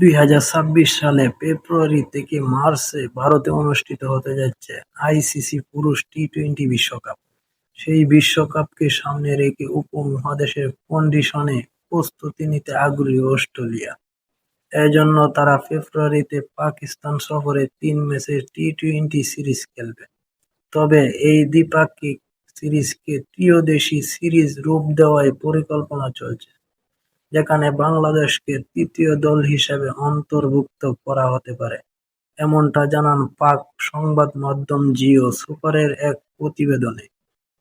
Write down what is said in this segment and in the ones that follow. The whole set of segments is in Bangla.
দুই হাজার ছাব্বিশ সালে ফেব্রুয়ারি থেকে মার্চে ভারতে অনুষ্ঠিত হতে যাচ্ছে আইসিসি পুরুষ টি-টোয়েন্টি বিশ্বকাপ। সেই বিশ্বকাপকে সামনে রেখে উপমহাদেশের কন্ডিশনে প্রস্তুতি নিতে আগ্রহী অস্ট্রেলিয়া। এজন্য তারা ফেব্রুয়ারিতে পাকিস্তান সফরে তিন ম্যাচের টি-টোয়েন্টি সিরিজ খেলবে। তবে এই দ্বিপাক্ষিক সিরিজকে ত্রয়োদশী সিরিজ রূপ দেওয়ার পরিকল্পনা চলছে, যেখানে বাংলাদেশকে তৃতীয় দল হিসেবে অন্তর্ভুক্ত করা হতে পারে, এমনটা জানান পাক সংবাদমাধ্যম জিও সুপারের এক প্রতিবেদনে।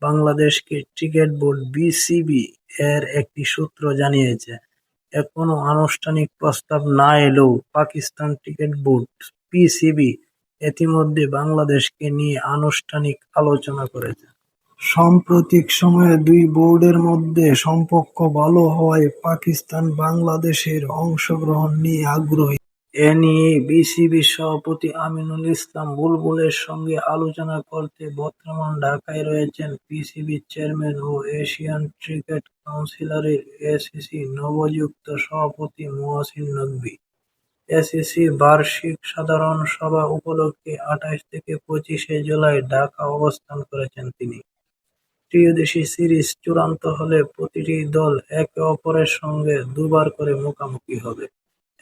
বাংলাদেশ ক্রিকেট বোর্ড বিসিবি এর একটি সূত্র জানিয়েছে, এখনও আনুষ্ঠানিক প্রস্তাব না এলেও পাকিস্তান ক্রিকেট বোর্ড পিসিবি ইতিমধ্যে বাংলাদেশকে নিয়ে আনুষ্ঠানিক আলোচনা করেছে। সাম্প্রতিক সময়ে দুই বোর্ডের মধ্যে সম্পর্ক ভালো হওয়ায় পাকিস্তান বাংলাদেশের অংশগ্রহণ নিয়ে আগ্রহী। এ নিয়ে বিসিবির সভাপতি আমিনুল ইসলাম বুলবুলের সঙ্গে আলোচনা করতে বর্তমান ঢাকায় রয়েছেন পিসিবির চেয়ারম্যান ও এশিয়ান ক্রিকেট কাউন্সিলের এসিসির নবযুক্ত সভাপতি মহসিন নকভী। এসিসির বার্ষিক সাধারণ সভা উপলক্ষে আঠাশ থেকে পঁচিশে জুলাই ঢাকা অবস্থান করেছেন তিনি। ত্রয়োদশী সিরিজ চূড়ান্ত হলে প্রতিটি দল একে অপরের সঙ্গে দুবার করে মুখোমুখি হবে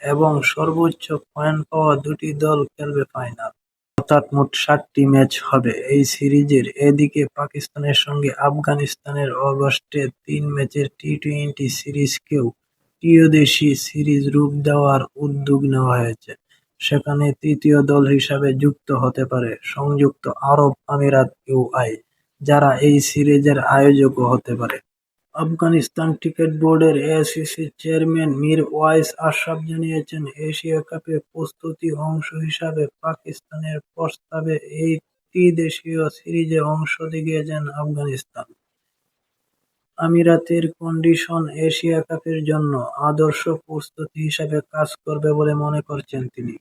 এবং সর্বোচ্চ পয়েন্ট পাওয়া দুটি দল খেলবে ফাইনাল। অর্থাৎ মোট সাতটি ম্যাচ হবে এই সিরিজের। এদিকে পাকিস্তানের সঙ্গে আফগানিস্তানের অগস্টে তিন ম্যাচের টি-টোয়েন্টি সিরিজকেও ত্রয়োদশী সিরিজ রূপ দেওয়ার উদ্যোগ নেওয়া হয়েছে। সেখানে তৃতীয় দল হিসাবে যুক্ত হতে পারে সংযুক্ত আরব আমিরাত ইউএই, যারা এই সিরিজের আয়োজকও হতে পারে। আফগানিস্তান ক্রিকেট বোর্ডের এসিসির চেয়ারম্যান মীর ওয়াইস আশরাফ জানিয়েছেন, এশিয়া কাপের প্রস্তুতির অংশ হিসেবে পাকিস্তানের প্রস্তাবে এই ত্রিদেশীয় সিরিজে অংশ গিয়েছে আফগানিস্তান। আমিরাতের কন্ডিশন এশিয়া কাপের জন্য আদর্শ প্রস্তুতি হিসেবে কাজ করবে বলে মনে করছেন তিনি।